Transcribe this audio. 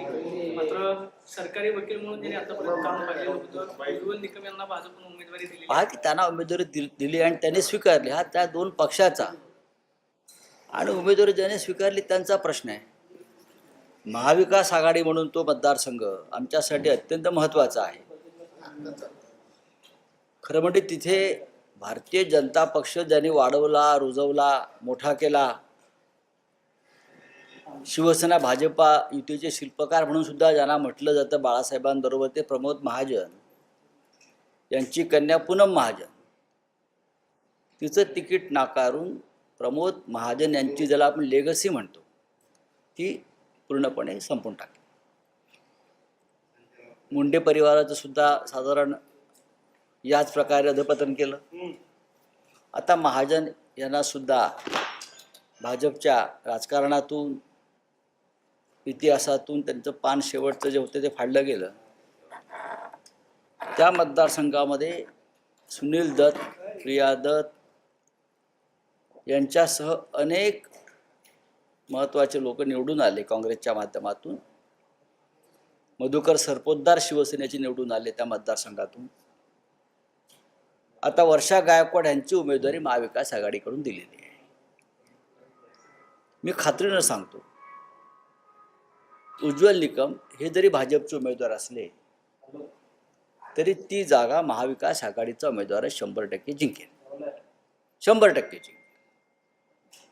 मात्र सरकारी वकील म्हणून त्यांनी आतापर्यंत काम पाहिलं होतं. उज्ज्वल निकम यांना भाजपनं उमेदवारी दिली पहा की त्यांना उमेदवारी दिली आणि त्यांनी स्वीकारली. हा त्या दोन पक्षाचा. आणि उमेदवारी ज्याने स्वीकारली त्यांचा प्रश्न आहे. महाविकास आघाडी म्हणून तो मतदारसंघ आमच्यासाठी अत्यंत महत्त्वाचा आहे. खरं म्हणजे तिथे भारतीय जनता पक्ष ज्यांनी वाढवला रुजवला मोठा केला शिवसेना भाजपा युतीचे शिल्पकार म्हणून सुद्धा ज्यांना म्हटलं जातं बाळासाहेबांबरोबर ते प्रमोद महाजन यांची कन्या पूनम महाजन. तिचं तिकीट नाकारून प्रमोद महाजन यांची ज्याला आपण लेगसी म्हणतो ती पूर्णपणे संपून टाकली. मुंडे परिवाराचं सुद्धा साधारण याच प्रकारे अधपतन केलं. आता महाजन यांना सुद्धा भाजपच्या राजकारणातून इतिहासातून त्यांचं पान शेवटचं जे होतं ते फाडलं गेलं. त्या मतदारसंघामध्ये सुनील दत्त प्रिया दत्त यांच्यासह अनेक महत्त्वाचे लोक निवडून आले काँग्रेसच्या माध्यमातून. मधुकर सरपोतदार शिवसेनेचे निवडून आले त्या मतदारसंघातून. आता वर्षा गायकवाड यांची उमेदवारी महाविकास आघाडीकडून दिलेली आहे. मी खात्रीनं सांगतो. उज्ज्वल निकम हे जरी भाजपचे उमेदवार असले तरी ती जागा महाविकास आघाडीचा उमेदवार शंभर टक्के जिंकेल. शंभर टक्के जिंकेल.